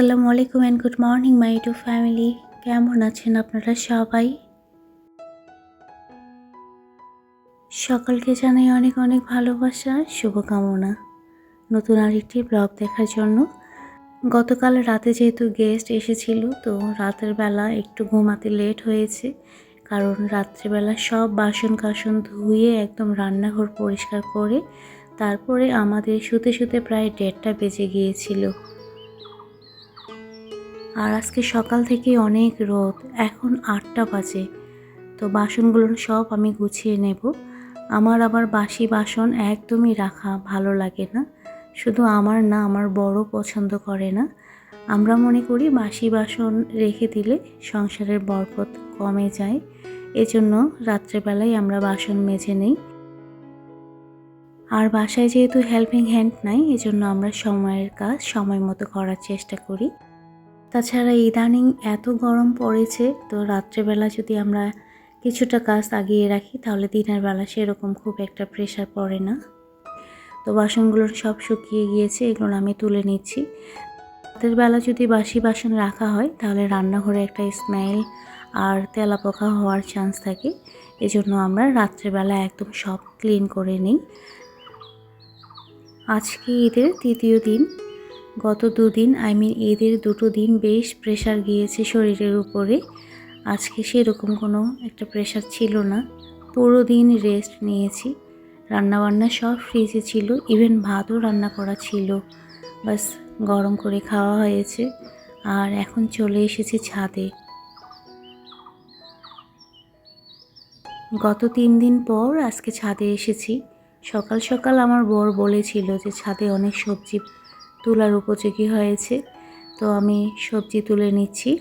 আসসালামু আলাইকুম and good morning my to family কেমন আছেন আপনারা সবাই? সকলকে জানাই অনেক অনেক ভালোবাসা, শুভকামনা। নতুন আরেকটি ব্লগ দেখার জন্য। গতকাল রাতে যেহেতু গেস্ট এসেছিল, তো রাতের বেলা একটু ঘুমাতে লেট হয়েছে। কারণ রাত্রেবেলা সব বাসন কাসন ধুয়ে একদম রান্নাঘর পরিষ্কার করে, তারপরে আমাদের শুতে শুতে প্রায় দেড়টা বেজে গিয়েছিল। আর আজকে সকাল থেকে অনেক রোদ। এখন আটটা বাজে। তো বাসনগুলো সব আমি গুছিয়ে নেব। আমার আবার বাসি বাসন একদমই রাখা ভালো লাগে না। শুধু আমার না, আমার বড় পছন্দ করে না। আমরা মনে করি বাসি বাসন রেখে দিলে সংসারের বরকত কমে যায়। এজন্য রাত্রেবেলায় আমরা বাসন মেজে নেই। আর বাসায় যেহেতু হেল্পিং হ্যান্ড নাই, এজন্য আমরা সময়ের কাজ সময় মতো করার চেষ্টা করি। তাছাড়া ইদানিং এত গরম পড়েছে, তো রাত্রেবেলা যদি আমরা কিছুটা কাজ আগিয়ে রাখি, তাহলে দিনের বেলা সেরকম খুব একটা প্রেশার পড়ে না। তো বাসনগুলো সব শুকিয়ে গিয়েছে, এগুলো আমি তুলে নিচ্ছি। রাতের বেলা যদি বাসি বাসন রাখা হয়, তাহলে রান্নাঘরে একটা স্মেল আর তেলাপোকা হওয়ার চান্স থাকে। এজন্য আমরা রাত্রেবেলা একদম সব ক্লিন করে নিই। আজকে ঈদের তৃতীয় দিন। গত দুদিন আই মিন ঈদের দুটো দিন বেশ প্রেশার গিয়েছে শরীরের উপরে। আজকে সেরকম কোনো একটা প্রেশার ছিল না। পুরো দিন রেস্ট নিয়েছি। রান্নাবান্না সব ফ্রিজে ছিল। ইভেন ভাতও রান্না করা ছিল। বাস, গরম করে খাওয়া হয়েছে। আর এখন চলে এসেছি ছাদে। গত তিন দিন পর আজকে ছাদে এসেছি। সকাল সকাল আমার বর বলেছিল যে ছাদে অনেক সবজি তোলার উপযোগী হয়েছে। তো আমি সবজি তুলে নিচ্ছি।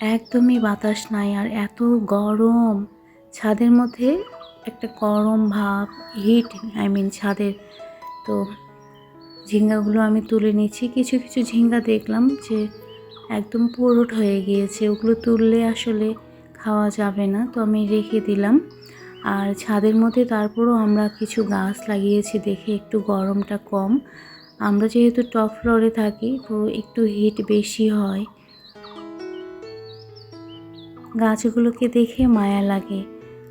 একদমই বাতাস নাই আর এত গরম। ছাদের মধ্যে একটা গরম ভাব হিট আই মিন ছাদের। তো ঝিঙ্গাগুলো আমি তুলে নিচ্ছি। কিছু কিছু ঝিঙ্গা দেখলাম যে একদম পুরোট হয়ে গিয়েছে। ওগুলো তুললে আসলে খাওয়া যাবে না। তো আমি রেখে দিলাম। আর ছাদের মধ্যে তারপরও আমরা কিছু গাছ লাগিয়েছি দেখে একটু গরমটা কম। আমরা যেহেতু টপ ফ্লোরে থাকি, তো একটু হিট বেশি হয়। গাছগুলোকে দেখে মায়া লাগে,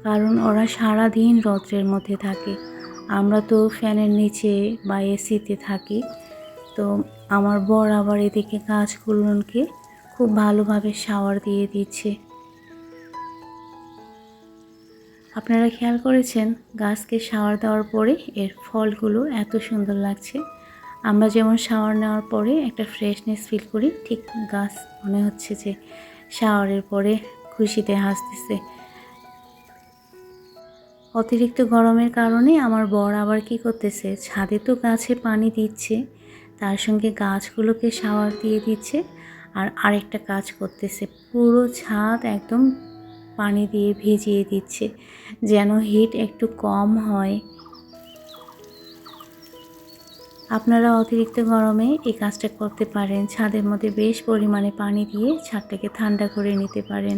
কারণ ওরা সারা দিন রৌদ্রের মধ্যে থাকে। আমরা তো ফ্যানের নিচে বা এসিতে থাকি, তো আমার বর আবার এদিকে গাছগুলোকে খুব ভালোভাবে শাওয়ার দিয়ে দিচ্ছে। আপনারা খেয়াল করেছেন, গাছকে শাওয়ার দেওয়ার পরে এর ফলগুলো এত সুন্দর লাগছে। আমরা যেমন শাওয়ার নেওয়ার পরে একটা ফ্রেশনেস ফিল করি, ঠিক গাছ মনে হচ্ছে যে শাওয়ারের পরে খুশিতে হাসতেছে। অতিরিক্ত গরমের কারণে আমার বর আবার কি করতেছে, ছাদে তো গাছে পানি দিচ্ছে, তার সঙ্গে গাছগুলোকে শাওয়ার দিয়ে দিচ্ছে আর আরেকটা কাজ করতেছে। পুরো ছাদ একদম পানি দিয়ে ভিজিয়ে দিচ্ছে, যেন হিট একটু কম হয়। আপনারা অতিরিক্ত গরমে এই কাজটা করতে পারেন। ছাদের মধ্যে বেশ পরিমাণে পানি দিয়ে ছাদটাকে ঠান্ডা করে নিতে পারেন,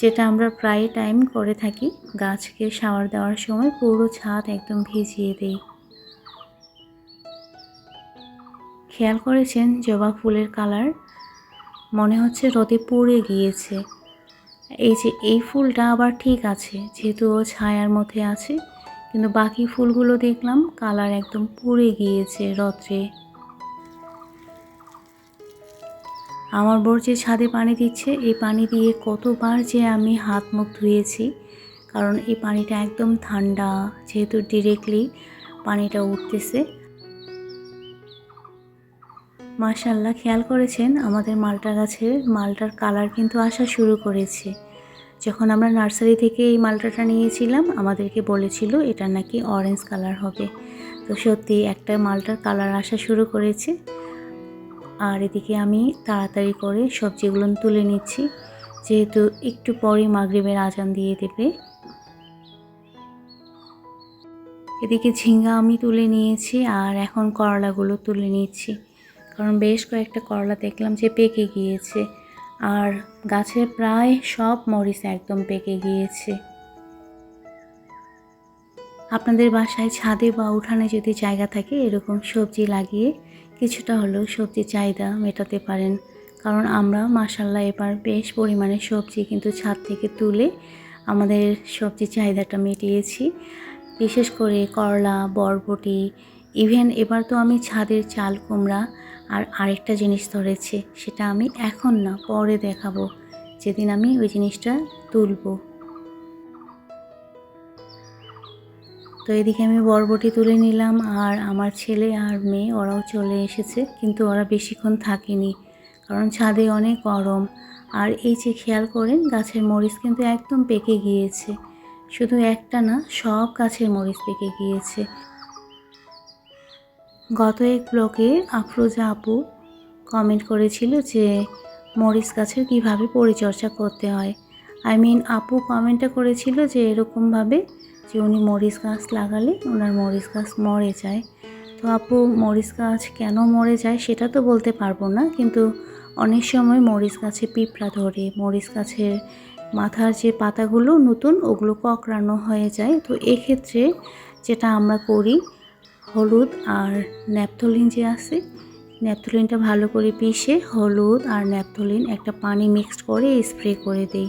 যেটা আমরা প্রায় টাইম করে থাকি। গাছকে শাওয়ার দেওয়ার সময় পুরো ছাদ একদম ভিজিয়ে দেই। খেয়াল করেছেন জবা ফুলের কালার? মনে হচ্ছে রোদে পুড়ে গিয়েছে। এই যে এই ফুলটা আবার ঠিক আছে, যেহেতু ও ছায়ার মধ্যে আছে, কিন্তু বাকি ফুলগুলো দেখলাম কালার একদম পুড়ে গিয়েছে রত্রে। আমার বর যে ছাদে পানি দিচ্ছে, এই পানি দিয়ে কতবার যে আমি হাত মুখ ধুয়েছি, কারণ এই পানিটা একদম ঠান্ডা, যেহেতু ডিরেক্টলি পানিটা উঠতেছে। মাশাল্লাহ খেয়াল করেছেন? আমাদের মালটা গাছের মালটার কালার কিন্তু আসা শুরু করেছে। যখন আমরা নার্সারি থেকে এই মালটাটা নিয়েছিলাম, আমাদেরকে বলেছিল এটা নাকি অরেঞ্জ কালার হবে। তো সত্যি একটা মালটার কালার আসা শুরু করেছে। আর এদিকে আমি তাড়াতাড়ি করে সবজিগুলো তুলে নিচ্ছি। যেহেতু একটু পরে মাগরিবের আজান দিয়ে দেবে। এদিকে ঝিঙ্গা আমি তুলে নিয়েছি, আর এখন করলাগুলো তুলে নিচ্ছি। কারণ বেশ কয়েকটা করলা দেখলাম যে পেকে গিয়েছে। আর গাছে প্রায় সব মরিচ একদম পেকে গিয়েছে। আপনাদের বাসায় ছাদে বা উঠানে যদি জায়গা থাকে, এরকম সবজি লাগিয়ে কিছুটা হলেও সবজি চাহিদা মেটাতে পারেন। কারণ আমরা মাসাল্লাহ এবার বেশ পরিমাণে সবজি কিন্তু ছাদ থেকে তুলে আমাদের সবজি চাহিদাটা মিটিয়েছি। বিশেষ করে করলা, বরবটি, ইভেন এবার তো আমি ছাদের চাল, কুমড়া আর আরেকটা জিনিস ধরেছে, সেটা আমি এখন না, পরে দেখাবো। যেদিন আমি ওই জিনিসটা তুলবো। তো এদিকে আমি বরবটি তুলে নিলাম, আর আমার ছেলে আর মেয়ে, ওরাও চলে এসেছে, কিন্তু ওরা বেশিক্ষণ থাকেনি, কারণ ছাদে অনেক গরম। আর এই যে খেয়াল করেন, গাছের মরিচ কিন্তু একদম পেকে গিয়েছে। শুধু একটা না, সব গাছের মরিচ পেকে গিয়েছে। গত এক ব্লগে আফরোজা আপু কমেন্ট করেছিল যে, মরিচ গাছের কীভাবে পরিচর্যা করতে হয়। আই মিন আপু কমেন্টটা করেছিল যে, এরকমভাবে যে, উনি মরিচ গাছ লাগালে ওনার মরিচ গাছ মরে যায়। তো আপু, মরিচ গাছ কেন মরে যায় সেটা তো বলতে পারব না, কিন্তু অনেক সময় মরিচ গাছে পিঁপড়া ধরে, মরিচ গাছের মাথার যে পাতাগুলো নতুন, ওগুলো ককড়ানো হয়ে যায়। তো এক্ষেত্রে যেটা আমরা করি হলুদ আর ন্যাপথলিন যে আছে, ন্যাপথলিনটা ভালো করে পিষে হলুদ আর ন্যাপথলিন একটা পানি মিক্সড করে স্প্রে করে দেই।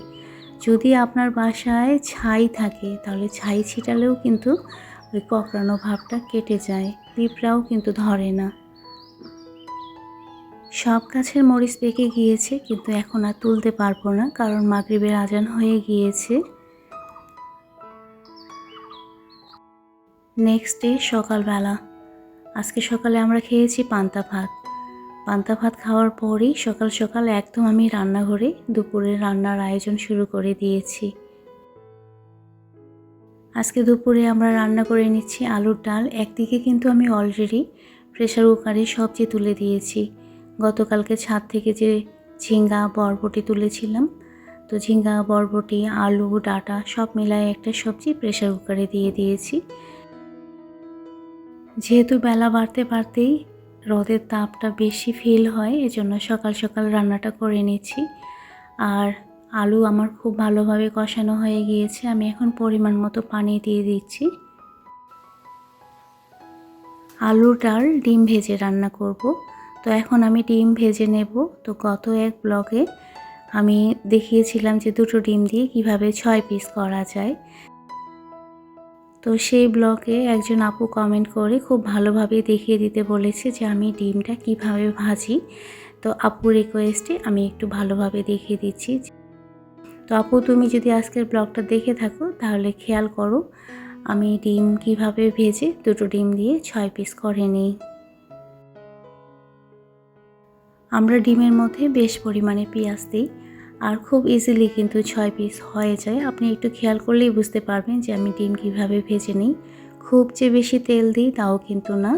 যদি আপনার বাসায় ছাই থাকে, তাহলে ছাই ছিটালেও কিন্তু ওই ককড়ানো ভাবটা কেটে যায়, পিঁপড়াও কিন্তু ধরে না। সব গাছের মরিচ পেকে গিয়েছে, কিন্তু এখন আর তুলতে পারব না, কারণ মাগরিবের আজান হয়ে গিয়েছে। নেক্সট ডে সকালবেলা। আজকে সকালে আমরা খেয়েছি পান্তা ভাত। পান্তা ভাত খাওয়ার পরেই সকাল সকাল একদম আমি রান্নাঘরে দুপুরের রান্নার আয়োজন শুরু করে দিয়েছি। আজকে দুপুরে আমরা রান্না করে নিচ্ছি আলুর ডাল। একদিকে কিন্তু আমি অলরেডি প্রেশার কুকারে সবজি তুলে দিয়েছি। গতকালকে ছাদ থেকে যে ঝিঙ্গা, বরবটি তুলেছিলাম, তো ঝিঙ্গা, বরবটি, আলু, ডাটা সব মিলায়ে একটা সবজি প্রেশার কুকারে দিয়ে দিয়েছি। যেহেতু বেলা বাড়তে বাড়তেই রোদের তাপটা বেশি ফিল হয়, এজন্য সকাল সকাল রান্নাটা করে নিচ্ছি। আর আলু আমার খুব ভালোভাবে কষানো হয়ে গিয়েছে, আমি এখন পরিমাণ মতো পানি দিয়ে দিচ্ছি। আলু, ডাল, ডিম ভেজে রান্না করব। তো এখন আমি ডিম ভেজে নেব। তো গত এক ব্লগে আমি দেখিয়েছিলাম যে দুটো ডিম দিয়ে কীভাবে ছয় পিস করা যায়। তো সেই ব্লগে একজন আপু কমেন্ট করে খুব ভালোভাবে দেখিয়ে দিতে বলেছে যে আমি ডিমটা কীভাবে ভাজি। তো আপু রিকোয়েস্টে আমি একটু ভালোভাবে দেখিয়ে দিচ্ছি। তো আপু, তুমি যদি আজকের ব্লগটা দেখে থাকো, তাহলে খেয়াল করো, আমি ডিম কীভাবে ভেজে দুটো ডিম দিয়ে ছয় পিস করে নিই। আমরা ডিমের মধ্যে বেশ পরিমাণে পেঁয়াজ দিই। আর খুব ইজিলি কিন্তু ছয় পিস হয়ে যায়। আপনি একটু খেয়াল করলেই বুঝতে পারবেন যে আমি ডিম কীভাবে ভেজে নিই। খুব যে বেশি তেল দিই তাও কিন্তু না।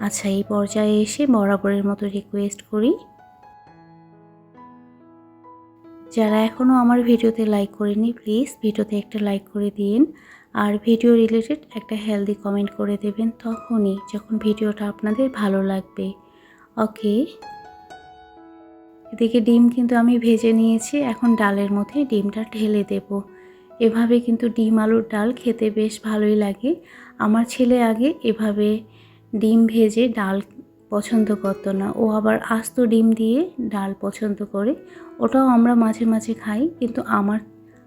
আচ্ছা এই পর্যায়ে এসে বরাবরের মতো রিকোয়েস্ট করি। যারা এখনও আমার ভিডিওতে লাইক করেনি প্লিজ ভিডিওতে একটা লাইক করে দিন। আর ভিডিও রিলেটেড একটা হেলদি কমেন্ট করে দেবেন তখনই যখন ভিডিওটা আপনাদের ভালো লাগবে। ওকে এদিকে ডিম কিন্তু আমি ভেজে নিয়েছি, এখন ডালের মধ্যে ডিমটা ঢেলে দেব। এভাবে কিন্তু ডিম আলুর ডাল খেতে বেশ ভালোই লাগে। আমার ছেলে আগে এভাবে ডিম ভেজে ডাল পছন্দ করতো না, ও আবার আস্ত ডিম দিয়ে ডাল পছন্দ করে। ওটাও আমরা মাঝে মাঝে খাই, কিন্তু আমার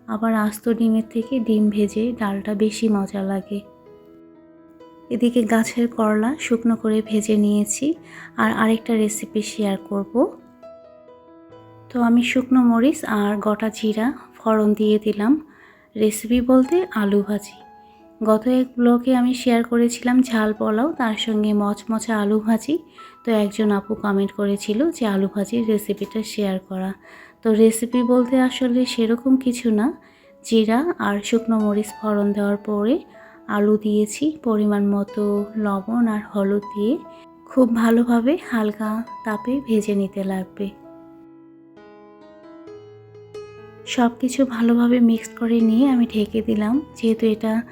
আবার আস্ত ডিমের থেকে ডিম ভেজে ডালটা বেশি মজা লাগে। এদিকে গাছের করলা শুকনো করে ভেজে নিয়েছি, আর আরেকটা রেসিপি শেয়ার করব। তো আমি শুকনো মরিচ আর গোটা জিরা ফড়ন দিয়ে দিলাম। রেসিপি বলতে আলু ভাজি। গত এক ব্লগে আমি শেয়ার করেছিলাম ঝাল পোলাও, তার সঙ্গে মচমচা আলু ভাজি। তো একজন আপু কমেন্ট করেছিল যে আলু ভাজির রেসিপিটা শেয়ার করা। তো রেসিপি বলতে আসলে সেরকম কিছু না। জিরা আর শুকনো মরিচ ফড়ন দেওয়ার পরে আলু দিয়েছি পরিমাণ মতো লবণ আর হলুদ দিয়ে। খুব ভালোভাবে হালকা তাপে ভেজে নিতে লাগবে। সব কিছু ভালোভাবে মিক্সড করে নিয়ে আমি ঢেকে দিলাম। যেহেতু এটা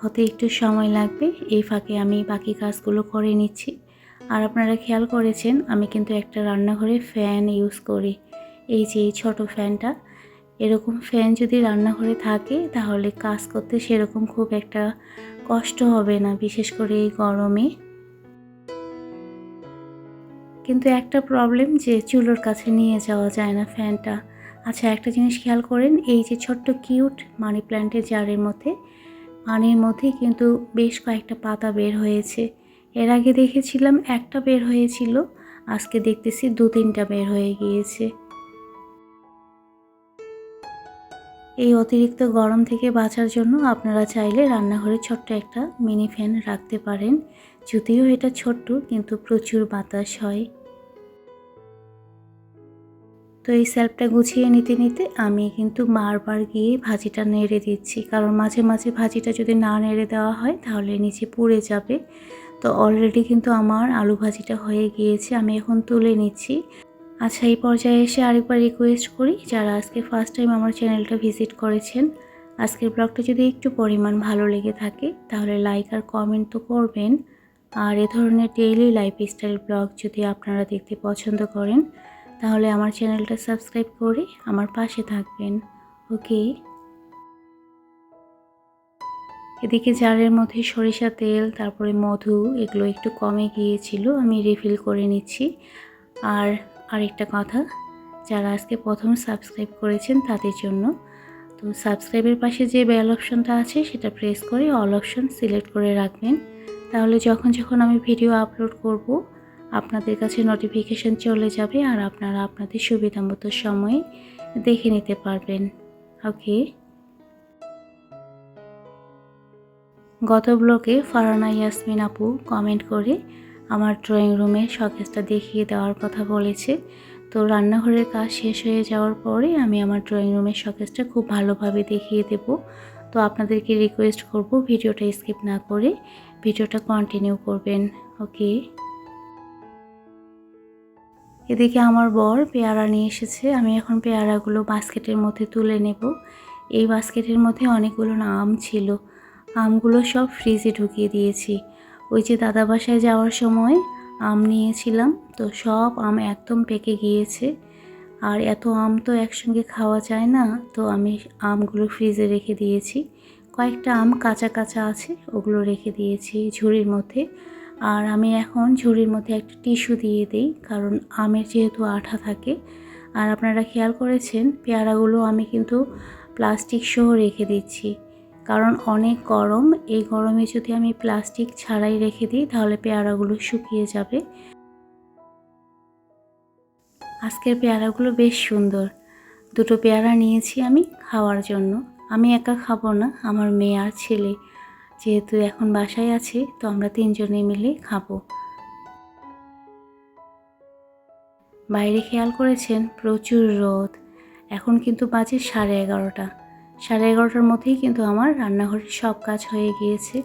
হতে একটু সময় লাগবে, এই ফাঁকে আমি বাকি কাজগুলো করে নিচ্ছি। আর আপনারা খেয়াল করেছেন, আমি কিন্তু একটা রান্নাঘরে ফ্যান ইউজ করি। এই যে এই ছোটো ফ্যানটা এরকম ফ্যান যদি রান্নাঘরে থাকে, তাহলে কাজ করতে সেরকম খুব একটা কষ্ট হবে না, বিশেষ করে এই গরমে। কিন্তু একটা প্রবলেম যে চুলোর কাছে নিয়ে যাওয়া যায় না ফ্যানটা আচ্ছা একটা জিনিস খেয়াল করেন, এই যে ছোট্ট কিউট মানি প্ল্যান্টের জারের মধ্যে, পানির মধ্যে কিন্তু বেশ কয়েকটা পাতা বের হয়েছে। এর আগে দেখেছিলাম একটা বের হয়েছিল, আজকে দেখতেছি দু তিনটা বের হয়ে গিয়েছে। এই অতিরিক্ত গরম থেকে বাঁচার জন্য আপনারা চাইলে রান্নাঘরে ছোট্ট একটা মিনি ফ্যান রাখতে পারেন, যদিও এটা ছোট্ট, কিন্তু প্রচুর বাতাস হয়। তো এই স্যাল্পটা গুছিয়ে নিতে নিতে আমি কিন্তু বারবার গিয়ে ভাজিটা নেড়ে দিচ্ছি। কারণ মাঝে মাঝে ভাজিটা যদি না নেড়ে দেওয়া হয়, তাহলে নিচে পুড়ে যাবে। তো অলরেডি কিন্তু আমার আলু ভাজিটা হয়ে গিয়েছে, আমি এখন তুলে নিচ্ছি। আচ্ছা এই পর্যায়ে এসে আরেকবার রিকোয়েস্ট করি, যারা আজকে ফার্স্ট টাইম আমার চ্যানেলটা ভিজিট করেছেন। আজকের ব্লগটা যদি একটু পরিমাণ ভালো লেগে থাকে, তাহলে লাইক আর কমেন্ট তো করবেন। আর এ ধরনের ডেইলি লাইফস্টাইল ব্লগ যদি আপনারা দেখতে পছন্দ করেন তাহলে আমার চ্যানেলটা সাবস্ক্রাইব করে আমার পাশে থাকবেন, ওকে? এদিকে জারের মধ্যে সরিষা তেল, তারপরে মধু, এগুলো একটু কমে গিয়েছিল, আমি রিফিল করে নিচ্ছি। আর আরেকটা কথা, যারা আজকে প্রথম সাবস্ক্রাইব করেছেন তাদের জন্য, তো সাবস্ক্রাইবের পাশে যে বেল অপশনটা আছে, সেটা প্রেস করে অল অপশন সিলেক্ট করে রাখবেন। তাহলে যখন যখন আমি ভিডিও আপলোড করব আপনাদের কাছে নোটিফিকেশন চলে যাবে আর আপনারা আপনাদের সুবিধা মতো সময়ে দেখে নিতে পারবেন। ওকে গত ব্লকে ফারানা ইয়াসমিন আপু কমেন্ট করে আমার ড্রয়িং রুমের শকেসটা দেখিয়ে দেওয়ার কথা বলেছে। তো রান্নাঘরের কাজ শেষ হয়ে যাওয়ার পরে আমি আমার ড্রয়িং রুমের শকেসটা খুব ভালোভাবে দেখিয়ে দেব। তো আপনাদেরকে রিকোয়েস্ট করব ভিডিওটা স্কিপ না করে, ভিডিওটা কন্টিনিউ করবেন। ওকে এদিকে আমার বর পেয়ারা নিয়ে এসেছে। আমি এখন পেয়ারাগুলো বাস্কেটের মধ্যে তুলে নেব। এই বাস্কেটের মধ্যে অনেকগুলো আম ছিল। আমগুলো সব ফ্রিজে ঢুকিয়ে দিয়েছি। ওই যে দাদা বাসায় যাওয়ার সময় আম নিয়েছিলাম, তো সব আম একদম পেকে গিয়েছে। আর এত আম তো একসঙ্গে খাওয়া যায় না, তো আমি আমগুলো ফ্রিজে রেখে দিয়েছি। কয়েকটা আম কাঁচা কাঁচা আছে, ওগুলো রেখে দিয়েছি ঝুড়ির মধ্যে। আর আমি এখন ঝুড়ির মধ্যে একটা টিস্যু দিয়ে দিই, কারণ আমের যেহেতু আঠা থাকে। আর আপনারা খেয়াল করেছেন, পেয়ারাগুলো আমি কিন্তু প্লাস্টিক সহ রেখে দিচ্ছি। কারণ অনেক গরম, এই গরমে যদি আমি প্লাস্টিক ছাড়াই রেখে দিই, তাহলে পেয়ারাগুলো শুকিয়ে যাবে। আজকের পেয়ারাগুলো বেশ সুন্দর। দুটো পেয়ারা নিয়েছি আমি খাওয়ার জন্য। আমি একা খাব না, আমার মেয়ে আর ছেলে। যেহেতু এখন বাসায় আছি, তো আমরা তিনজনে মিলে খাব। বাইরে খেয়াল করেছেন, প্রচুর রোদ। এখন কিন্তু বাজে সাড়ে এগারোটা। সাড়ে এগারোটার মধ্যেই কিন্তু আমার রান্নাঘরের সব কাজ হয়ে গিয়েছে।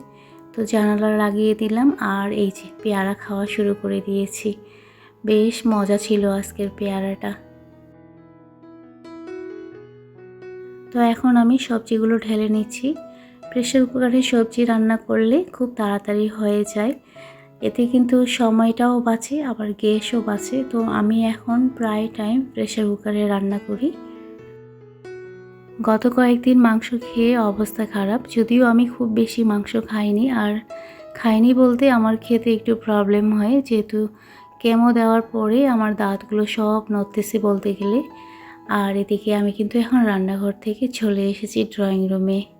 তো জানালা লাগিয়ে দিলাম আর এই যে পেয়ারা খাওয়া শুরু করে দিয়েছি। বেশ মজা ছিল আজকের পেয়ারাটা। তো এখন আমি সবজিগুলো ঢেলে নিচ্ছি। প্রেশার কুকারে সবজি রান্না করলে খুব তাড়াতাড়ি হয়ে যায়। এতে কিন্তু সময়টাও বাঁচে, আবার গ্যাসও বাঁচে। তো আমি এখন প্রায় টাইম প্রেশার কুকারে রান্না করি। গত কয়েকদিন মাংস খেয়ে অবস্থা খারাপ, যদিও আমি খুব বেশি মাংস খাইনি। আর খাইনি বলতে আমার খেতে একটু প্রবলেম হয়, যেহেতু কেমো দেওয়ার পরে আমার দাঁতগুলো সব নড়তেছে বলতে গেলে। আর এদিকে আমি কিন্তু এখন রান্নাঘর থেকে চলে এসেছি ড্রয়িং রুমে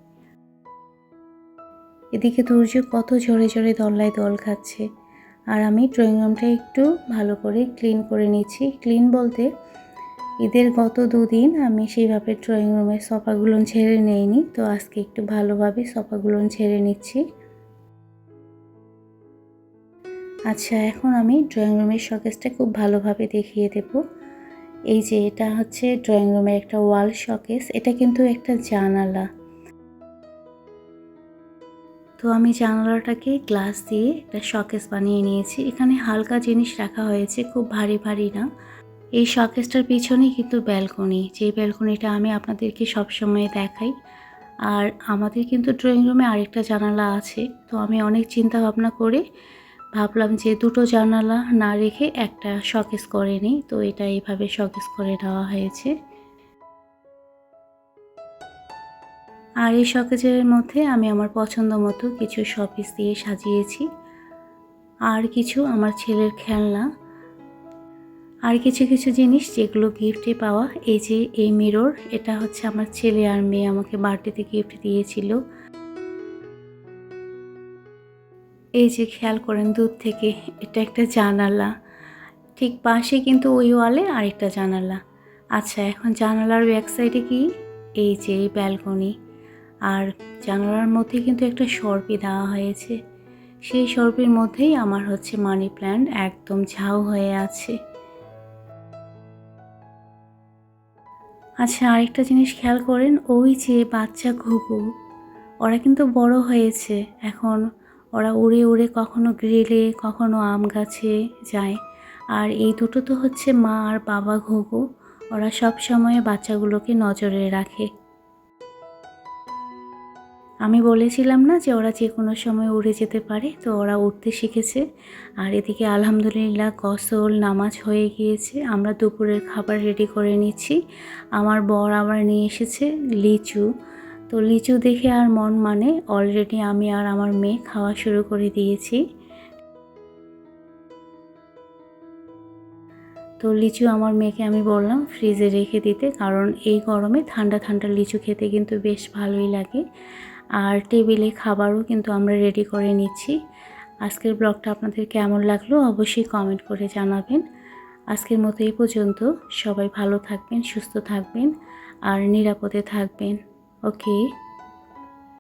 এদিকে দুর্য কত জোরে জোরে দল্লায় দল খাচ্ছে। আর আমি ড্রয়িং রুমটা একটু ভালো করে ক্লিন করে নিচ্ছি। ক্লিন বলতে ঈদের গত দুদিন আমি সেইভাবে ড্রয়িং রুমের সোফাগুলো ছেড়ে নেইনি, তো আজকে একটু ভালোভাবে সোফাগুলো ছেড়ে নিচ্ছি। আচ্ছা এখন আমি ড্রয়িং রুমের শকেসটা খুব ভালোভাবে দেখিয়ে দেব। এই যে এটা হচ্ছে ড্রয়িং রুমের একটা ওয়াল শকেস, এটা কিন্তু একটা জানালা। তো আমি জানালাটাকে গ্লাস দিয়ে একটা শকেস বানিয়ে নিয়েছি। এখানে হালকা জিনিস রাখা হয়েছে, খুব ভারী ভারী না। এই শকেসটার পিছনেই কিন্তু ব্যালকনি। যে ব্যালকনিটা আমি আপনাদেরকে সবসময় দেখাই। আর আমাদের কিন্তু ড্রয়িং রুমে আরেকটা জানালা আছে। তো আমি অনেক চিন্তা ভাবনা করে ভাবলাম যে দুটো জানালা না রেখে একটা শকেস করে নিই। তো এটা এইভাবে শকেস করে নেওয়া হয়েছে। আর এই শকেজের মধ্যে আমি আমার পছন্দ মতো কিছু শপিস দিয়ে সাজিয়েছি। আর কিছু আমার ছেলের খেলনা। আর কিছু কিছু জিনিস যেগুলো গিফটে পাওয়া। এই যে এই মিরর এটা হচ্ছে আমার ছেলে আর মেয়ে আমাকে বার্থডেতে গিফট দিয়েছিল। এই যে খেয়াল করেন দূর থেকে, এটা একটা জানালা। ঠিক পাশে কিন্তু ওই ওয়ালে আরেকটা জানালা। আচ্ছা এখন জানালার ব্যাক সাইডে কি? এই যে এই ব্যালকনি আর জানালার মধ্যে কিন্তু একটা সর্পি দেওয়া হয়েছে। সেই সর্পির মধ্যেই আমার হচ্ছে মানি প্ল্যান্ট একদম ঝাউ হয়ে আছে। আচ্ছা আরেকটা জিনিস খেয়াল করেন, ওই যে বাচ্চা ঘুঘু, ওরা কিন্তু বড় হয়েছে। এখন ওরা উড়ে উড়ে কখনো গ্রিলে, কখনো আম গাছে যায়। আর এই দুটো তো হচ্ছে মা আর বাবা ঘুঘু, ওরা সব সময় বাচ্চাগুলোকে নজরে রাখে। আমি বলেছিলাম না যে ওরা যে কোনো সময় উড়ে যেতে পারে, তো ওরা উঠতে শিখেছে। আর এদিকে আলহামদুলিল্লাহ গসল, নামাজ হয়ে গিয়েছে। আমরা দুপুরের খাবার রেডি করে নিচ্ছি। আমার বর আবার নিয়ে এসেছে লিচু। তো লিচু দেখে আর মন মানে অলরেডি আমি আর আমার মেয়ে খাওয়া শুরু করে দিয়েছি। তো লিচু আমার মেয়েকে আমি বললাম ফ্রিজে রেখে দিতে, কারণ এই গরমে ঠান্ডা ঠান্ডা লিচু খেতে কিন্তু বেশ ভালোই লাগে। আর টেবিলে খাবারও কিন্তু আমরা রেডি করে নিচ্ছি। আজকের ব্লগটা আপনাদের কেমন লাগল অবশ্যই কমেন্ট করে জানাবেন। আজকের মতো এই পর্যন্ত। সবাই ভালো থাকবেন, সুস্থ থাকবেন আর নিরাপদে থাকবেন। ওকে